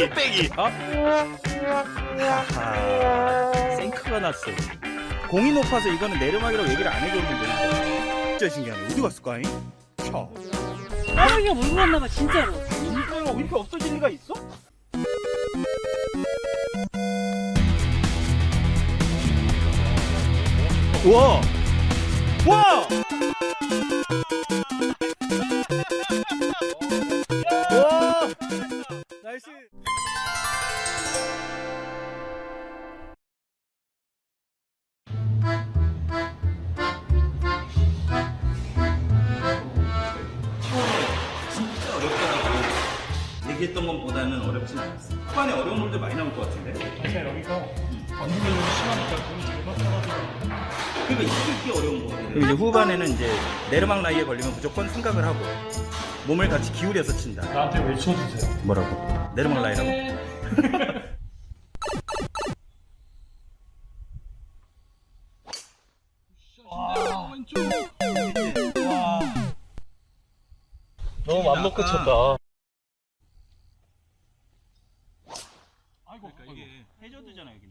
뚝배기. 어? 하하. 생크가 났어. 공이 높아서 이거는 내리막이라고 얘기를 안 해줬는데. 진짜 신기하네. 어디 갔을까? 잉? 차. 따라기가 물고 갔나봐 진짜로 이거 이렇게 없어질 리가 있어? 우와! 와! 와! 그리고 이제 후반에는 이제 내르막 라이에 걸리면 무조건 생각을 하고 몸을 같이 기울여서 친다. 나한테 외쳐주세요. 뭐라고? 내르막 라이라고? 너무 맘 놓고 쳤다. 아이고, 아이고. 해저드잖아 여기는.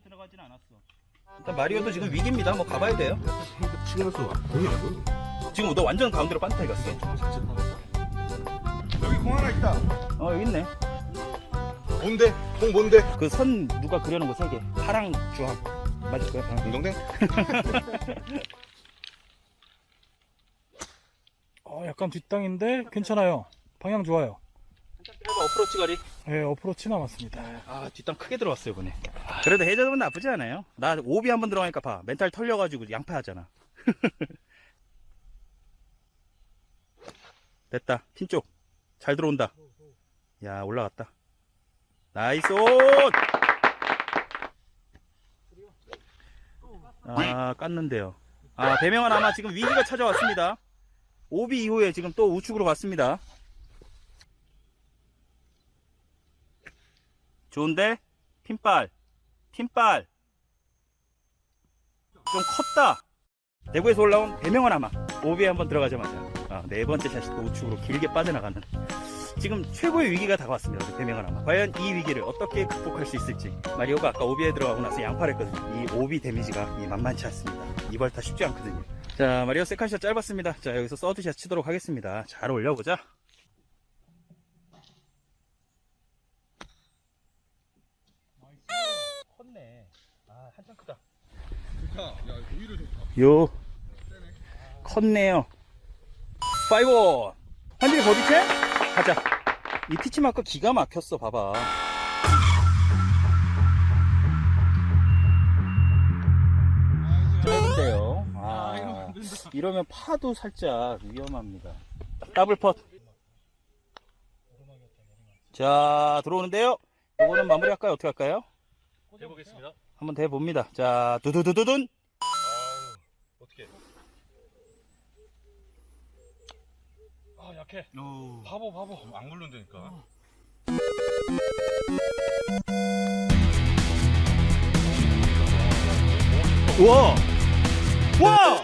많이 들어가진 않았어. 일단 마리오도 지금 위기입니다. 뭐 가봐야 돼요. 안 보여. 지금 너 완전 가운데로 반타이 갔어. 여기 공 하나 있다. 어 여기 있네. 뭔데? 공 뭔데? 그 선 누가 그려놓은 거 세 개. 파랑 주황. 맞을 거야. 파랑. 공동댕? 어, 약간 뒷땅인데 괜찮아요. 방향 좋아요. 어프로치 거리. 네, 어프로치 남았습니다. 아 뒷땅 크게 들어왔어요 이번에. 그래도 해저드는 나쁘지 않아요. 나 오비 한 번 들어가니까 봐. 멘탈 털려가지고 양파하잖아. 됐다. 핀 쪽. 잘 들어온다. 야 올라갔다. 나이스 온! 아 깠는데요. 아 배명은 아마 지금 위기가 찾아왔습니다. 오비 이후에 지금 또 우측으로 갔습니다. 좋은데? 핀발. 핀발. 좀 컸다. 대구에서 올라온 배명원 아마. 오비에 한번 들어가자마자. 아, 네 번째 또 우측으로 길게 빠져나가는. 지금 최고의 위기가 다가왔습니다. 배명원 아마. 과연 이 위기를 어떻게 극복할 수 있을지. 마리오가 아까 오비에 들어가고 나서 양파를 했거든요. 이 오비 데미지가 이 만만치 않습니다. 이발타 쉽지 않거든요. 자, 마리오 세컨샷 짧았습니다. 자, 여기서 서드샷 치도록 하겠습니다. 잘 올려보자. 컸네. 아, 크다. 좋다. 야, 오히려 좋다. 요. 컸네요. 파이브 한줄이 버디채? 가자. 이 피치 마크 기가 막혔어 봐봐. 짧은데요? 아, 이러면 파도 살짝 위험합니다. 더블 펫 자 들어오는데요? 이거는 마무리 할까요? 어떻게 할까요? 해보겠습니다. 한번 대봅니다 자 두두두두둔 아우, 어떻게? 아, 약해. 바보, 바보. 안 굴른다니까. 우와! 와!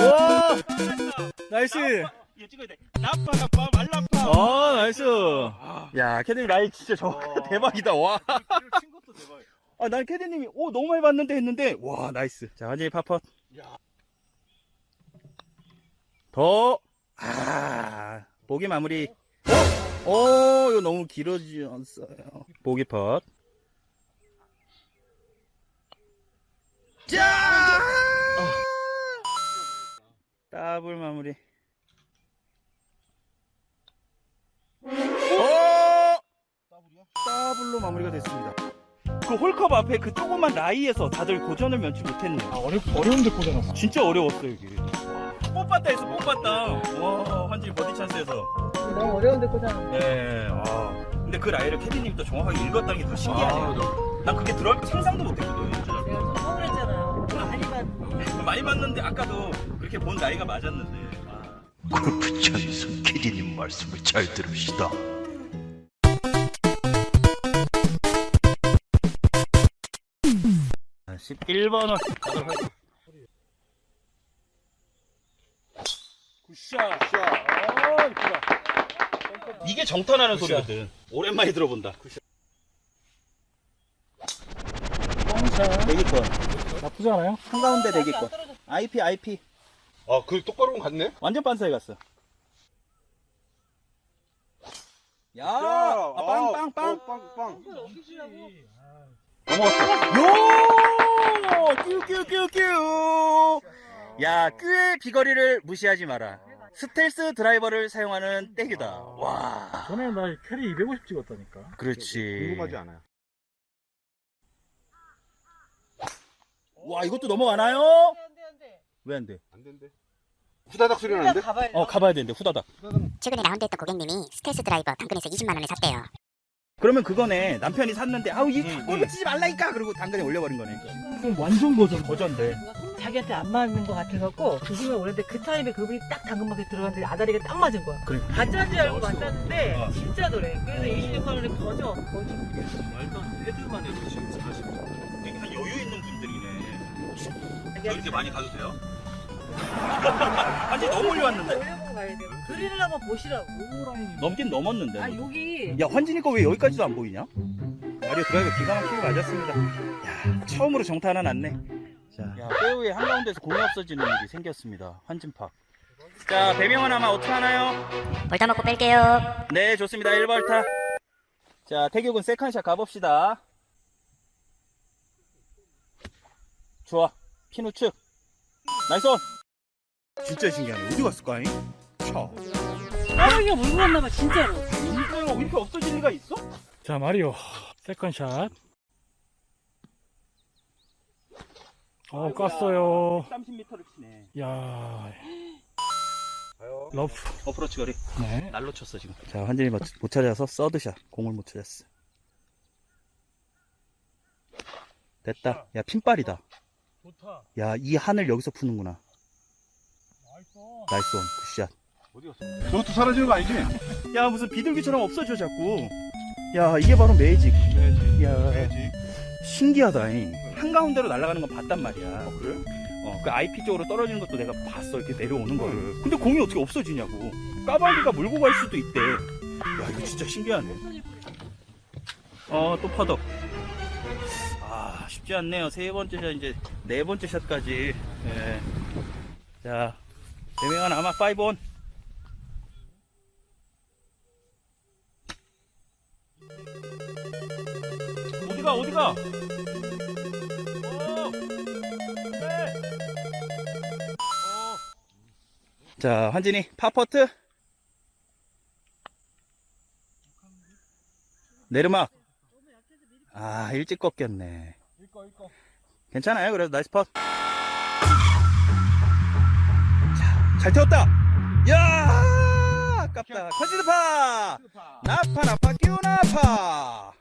와! 나이스! 이거 찍어야 돼. 나빠, 나빠, 말라빠. 아, 나이스. 야, 캐디님 라인 진짜 저 대박이다. 와. 친 것도 대박. 아, 난 캐디님이 오 너무 많이 봤는데 했는데 와, 나이스. 자, 완전히 파펫. 더. 아, 보기 마무리. 어? 어, 이거 너무 길어졌어요. 보기 펫. 짜! 더블 마무리. 어! 더블로 마무리가 됐습니다. 그 홀컵 앞에 그 조그만 라이에서 다들 고전을 면치 못했네. 아, 어려, 어려운데 꽂아놨어. 진짜 어려웠어 여기. 뽑았다 했어 뽑았다. 와 한지 버디 찬스에서. 너무 어려운데 꽂아놨네 네. 아 근데 그 라이를 캐디님이 또 정확하게 읽었다는 게 더 신기하네요. 난 그게 들어갈 거 상상도 못했거든. 진짜. 내가 좀 서운했잖아요 많이 봤 많이 봤는데 아까도 그렇게 본 나이가 맞았는데. 아. 골프 천수 캐디님 말씀을 잘 들읍시다. 11번을 가도록 하겠습니다. 굿샷. 굿샷. 아, 이쁘다. 이게 정턴하는 소리거든. 오랜만에 들어본다. 대기권. 나쁘지 않아요? 한가운데 대기권. IP, IP. 아, 그 똑바로 갔네? 완전 반사에 갔어. 야, 아, 빵, 빵, 빵. 빵, 빵. 넘어갔어. 요! 뀨뀨뀨뀨! 야, 뀨의 비거리를 무시하지 마라. 스텔스 드라이버를 사용하는 땡이다. 와. 전에 나 캐리 250 찍었다니까. 그렇지. 궁금하지 않아요. 와, 이것도 넘어가나요? 안 돼 안 돼. 왜 안 돼? 안 된대. 후다닥 소리 나는데? 가봐야 돼. 어, 가봐야 되는데, 후다닥. 최근에 라운드했던 고객님이 스텔스 드라이버 당근에서 20만 원에 샀대요. 그러면 그거네. 남편이 샀는데, 아우, 이 골프 치지 말라니까! 그리고 당근에 올려버린 거네. 그럼 완전 고전. 고전데. 자기한테 안 맞는 것 같아갖고 조심해 오는데 그 타임에 그분이 딱 당근마켓 들어갔는데 아다리가 딱 맞은 거야. 그래. 가짜인 줄 알고 맞았는데 어. 진짜 노래. 그래서 26만 원에 거저. 거저. 말도 안 돼. 헤드만 해도 지금 40. 한 여유 있는 분들이네. 이렇게 많이 가도 돼요? 아직 너무 올려왔는데. 올려보고 가야 돼. 그린을 한번 보시라고. 넘긴 넘었는데. 아 여기 야 환진이 거 왜 여기까지도 안 보이냐? 마리오 드라이버 기가 막히게 맞았습니다. 야 처음으로 정타 하나 났네. 자, 야 페어웨이 한가운데서 공이 없어지는 일이 생겼습니다. 환진팍. 자 배명은 아마 어떻게 하나요? 볼타 먹고 뺄게요. 네 좋습니다 1벌타. 자 태격은 세컨샷 가봅시다. 좋아 핀 우측. 나이스 온. 진짜 신기하네. 어디 갔을까? 잉? 차. 까마귀가 물고 갔나봐 진짜로. 이거 이렇게 없어질 리가 있어? 자, 마리오. 세컨샷. 어, 깠어요. 30m를 치네. 야 러프. 어프로치 거리. 네. 날로 쳤어 지금. 자 환진이 못, 못 찾아서 서드샷 공을 못 찾았어. 됐다. 야 핀발이다. 좋다. 야 이 한을 여기서 푸는구나. 나이스. 온 굿샷. 어디 갔어? 저것도 사라지는 거 아니지? 야 무슨 비둘기처럼 없어져 자꾸. 야 이게 바로 매직. 야 해야지. 신기하다 잉. 한가운데로 날아가는 건 봤단 말이야. 어, 그래? 어, 그 IP 쪽으로 떨어지는 것도 내가 봤어. 이렇게 내려오는 거를. 근데 공이 어떻게 없어지냐고. 까발리가 물고 갈 수도 있대. 야, 이거 진짜 신기하네. 어, 또 퍼덕. 아, 쉽지 않네요. 세 번째 샷, 이제 네 번째 샷까지. 예. 자, 대명한 아마 5온. 어디가, 어디가? 어, 네. 어. 자, 환진이 파퍼트. 내르막. 아, 일찍 꺾였네. 괜찮아요. 그래도 나이스 펫. 잘 태웠다. 야! 아깝다. 컨시드 파! 나파, 나파, 끼우 나파!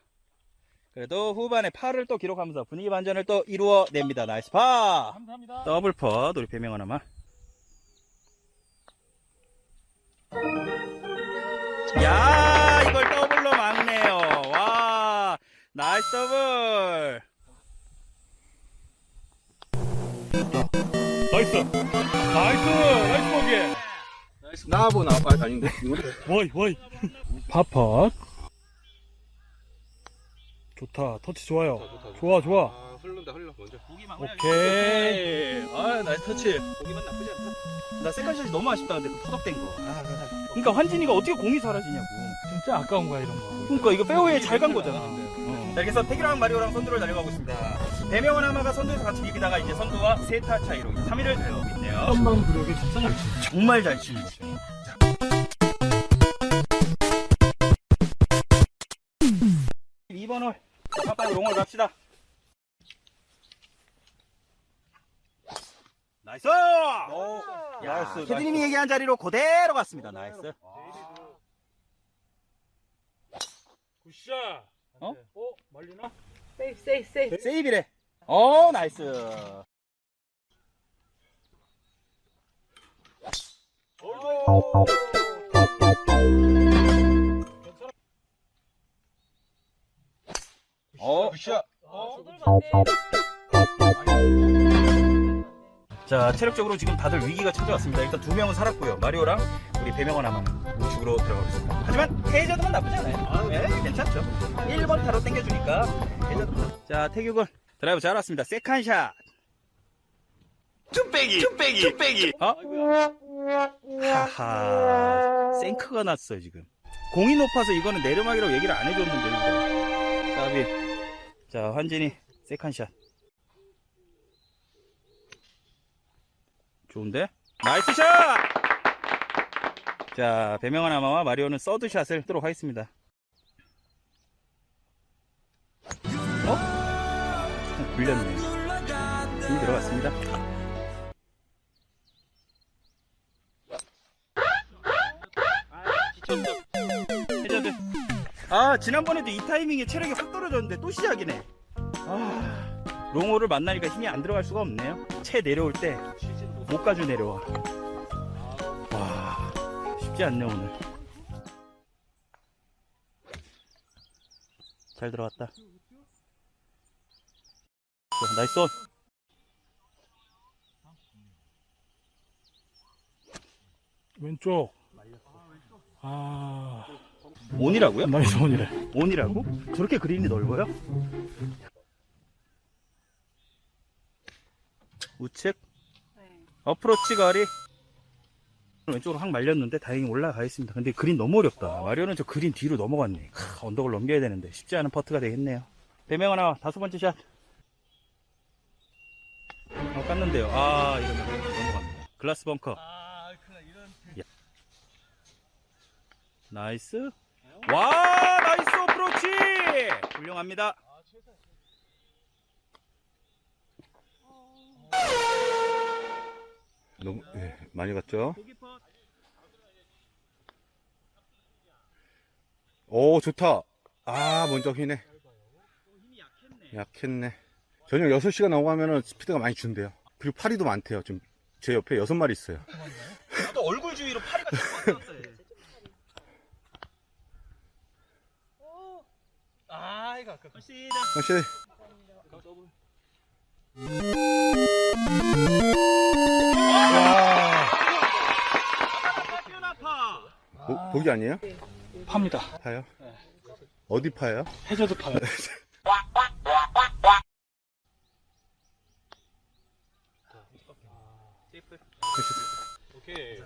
그래도 후반에 파를 또 기록하면서 분위기 반전을 또 이루어냅니다. 나이스 파! 감사합니다. 더블 펫, 우리 배명원 아마. 야, 이걸 더블로 막네요. 와, 나이스 더블. 나이스. 나이스. 나이스 보기. 나보 나 아, 아닌데? 이거 워이, 워이. 파펫. 좋다. 터치 좋아요. 좋아, 좋아. 아, 흘른다 흘러 먼저. 보기만 오케이. 아, 나이스 터치. 보기만 나쁘지 않다. 나 세컨샷이 너무 아쉽다. 근데 그 포덕된 거. 아, 그러니까 환진이가 어떻게 공이 사라지냐고. 진짜 아까운 거야, 이런 거. 그러니까 이거 페어웨이에 잘간 거잖아. 자, 그래서 태기랑 마리오랑 선두를 달려가고 있습니다. 배명원 아마가 선두에서 같이 비비다가 이제 선두와 세타 차이로 3위를 달려가고 있네요. 한방 구력이 진짜 잘 치네. 정말 잘 치는 거죠. 자. 이번 홀. 자, 빨리 롱을 갑시다. 나이스! 야, 나이스, 캐디님이 얘기한 자리로 그대로 갔습니다. 나이스. 굿샷. 어? 어? 말리나? 세이프 세이프 세이프. 세이비래. 어 나이스. 어자 체력적으로 지금 다들 위기가 찾아왔습니다. 일단 두 명은 살았고요. 마리오랑 우리 네 배명원 아마 뭐 우측으로 들어가겠습니다. 하지만 해저드만 나쁘지 않아요. 네, 괜찮죠. 1번 타로 당겨주니까. 해저드 자 태규군 드라이브 잘 왔습니다. 세컨샷. 쭈빼기, 쭈빼기, 쭈빼기. 어? 하하, 생크가 났어요 지금. 공이 높아서 이거는 내리막이라고 얘기를 안 해줬는데 이거. 까비. 자, 환진이 세컨샷. 좋은데? 나이스 샷! 자, 배명환 아마와 마리오는 서드샷을 하도록 하겠습니다. 좀 굴렸네. 힘이 들어갔습니다. 아, 지난번에도 이 타이밍에 체력이 확 떨어졌는데 또 시작이네. 아, 롱호를 만나니까 힘이 안 들어갈 수가 없네요. 채 내려올 때 못 가지고 내려와. 와, 쉽지 않네, 오늘. 잘 들어갔다. 좋아, 나이스 온. 왼쪽. 아, 온이라고요? 나이스 원이래. 온이라고? 저렇게 그린이 넓어요? 우측 어프로치 거리 왼쪽으로 확 말렸는데 다행히 올라가 있습니다 근데 그린 너무 어렵다 마리오는 저 그린 뒤로 넘어갔네 크, 언덕을 넘겨야 되는데 쉽지 않은 퍼트가 되겠네요 배명 하나 다섯 번째 샷 어, 깠는데요 아 이러면 넘어갑니다 글라스 벙커 야. 나이스 와 나이스 어프로치 훌륭합니다 너무 예, 많이 갔죠? 오 좋다. 아 먼저 휘네. 약했네. 저녁 6시가 넘어가면은 스피드가 많이 준대요. 그리고 파리도 많대요. 지금 제 옆에 여섯 마리 있어요. 나도 얼굴 주위로 파리가 자꾸 왔었어요 아, 이거 아까. 역시 보, 보기 아니에요? 팝니다. 파요? 어디 파요? 해저드 파요.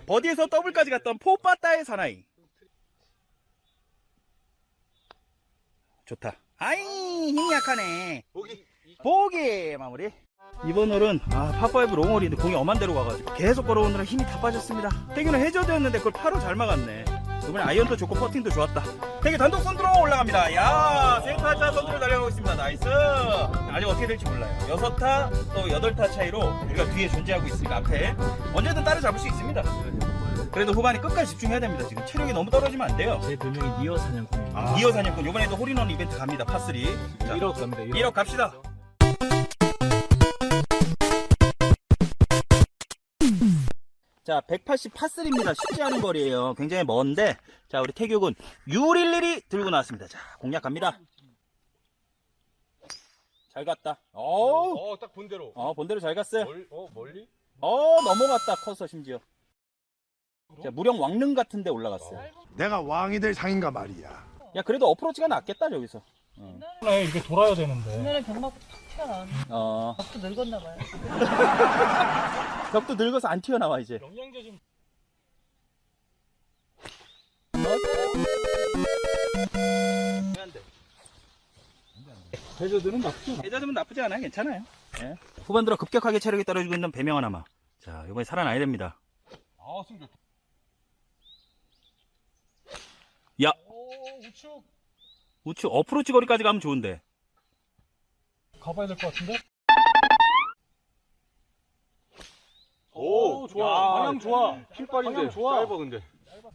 버디에서 더블까지 갔던 포빠따의 사나이. 좋다. 아이 힘이 약하네. 보기. 보기 마무리. 이번 홀은 아 파5 롱홀인데 공이 엄한 데로 가가지고 계속 걸어오느라 힘이 다 빠졌습니다. 태규는 해저드였는데 그걸 파로 잘 막았네 이번에 아이언도 좋고 퍼팅도 좋았다. 태규 단독 선두로 올라갑니다. 야 세타차 선두로 달려가고 있습니다. 나이스. 아직 어떻게 될지 몰라요. 여섯 타 또 여덟 타 차이로 우리가 뒤에 존재하고 있으니까 앞에 언제든 따라잡을 수 있습니다. 그래도 후반에 끝까지 집중해야 됩니다. 지금 체력이 너무 떨어지면 안 돼요. 제 별명이 니어 사냥꾼입니다. 아, 이어 사냥꾼. 이번에도 홀인원 이벤트 갑니다. 파3 자, 1억 갑니다. 1억. 1억 갑시다. 자, 180 파3입니다. 쉽지 않은 거리예요. 굉장히 먼데, 자, 우리 태규군 유릴일이 들고 나왔습니다. 자, 공략 갑니다. 잘 갔다. 어우, 어, 딱 본대로. 어, 본대로 잘 갔어요. 멀, 어, 멀리? 어, 넘어갔다, 커서 심지어. 자, 무령 왕릉 같은 데 올라갔어요. 내가 왕이 될 상인가 말이야. 야, 그래도 어프로치가 낫겠다, 저기서. 네, 이게 돌아야 되는데. 옛날에 병 맞고 탁 튀어나왔는데 어, 또 늙었나 봐요. 벽도 늙어서 안 튀어나와, 이제. 영양제 좀. 해저드는 나쁘지 않아. 해저드는 나쁘지 않아요. 괜찮아요. 예. 후반 들어 급격하게 체력이 떨어지고 있는 배명환 아마. 자, 이번에 살아나야 됩니다. 아, 승 좋다. 야, 오, 우측. 우측 어프로치 거리까지 가면 좋은데. 가봐야 될 것 같은데? 오, 좋아. 야, 방향 좋아. 좋아. 짧아, 근데.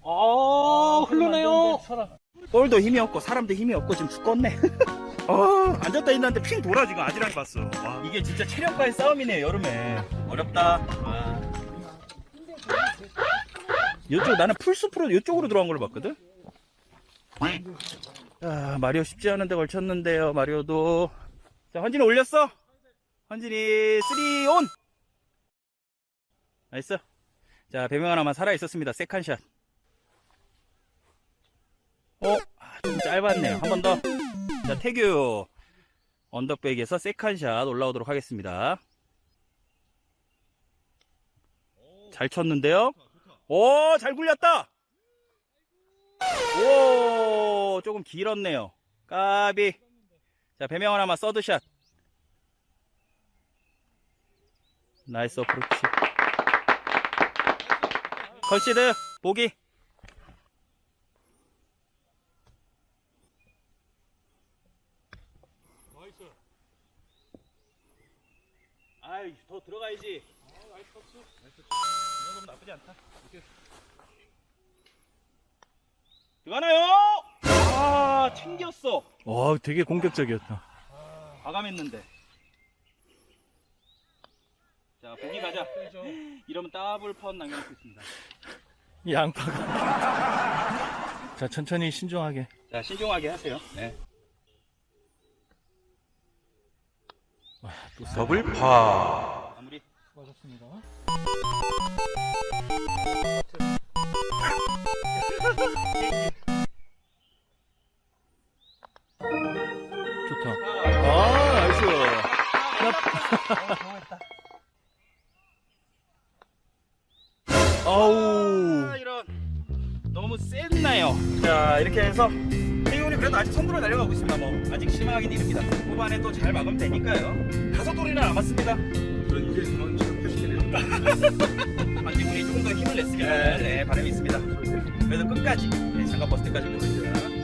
아, 흘러내요. 쳐라. 볼도 힘이 없고 사람도 힘이 없고 지금 죽겠네. 어, 앉았다 있는데 핑 돌아 지금 아지랑이 봤어. 와, 이게 진짜 체력과의 싸움이네요, 여름에. 어렵다. 와. 이쪽 나는 풀숲으로 이쪽으로 들어간 걸로 봤거든. 아, 마리오 쉽지 않은데 걸쳤는데요, 마리오도. 자, 헌진이 올렸어. 헌진이 3 온. 나이스. 자, 배명 하나만 살아있었습니다. 세컨샷. 어? 아, 좀 짧았네요. 한 번 더. 자, 태규. 언덕백에서 세컨샷 올라오도록 하겠습니다. 잘 쳤는데요? 오, 잘 굴렸다! 오, 조금 길었네요. 까비. 자, 배명 하나만 서드샷. 나이스 어프로치. 컷시드, 보기. 아이, 더 들어가야지. 이 정도면 나쁘지 않다. 들어가나요? 아, 챙겼어. 와 되게 공격적이었다. 과감했는데. 자, 보기 가자. 이러면 더블 펀 남겨놓고 있습니다. 이 양파가. 자 천천히 신중하게. 자, 신중하게 하세요. 네. 더블 파. 마무리. 수고하셨습니다. 좋다. 아 나이스. 아우. 아, 이런. 너무 셌나요? 자, 이렇게 해서 태훈이 그래도 아직 선두로 달려가고 있습니다. 뭐 아직 심하긴 이릅니다. 후반에 또 잘 막으면 되니까요. 다섯 돌이나 남았습니다. 그런 이제 그만 시작하시겠네요. 반지군이 조금 더 힘을 냈으면 네, 바람이 있습니다. 그래도 끝까지 네, 장갑 버스 때까지 보여줘야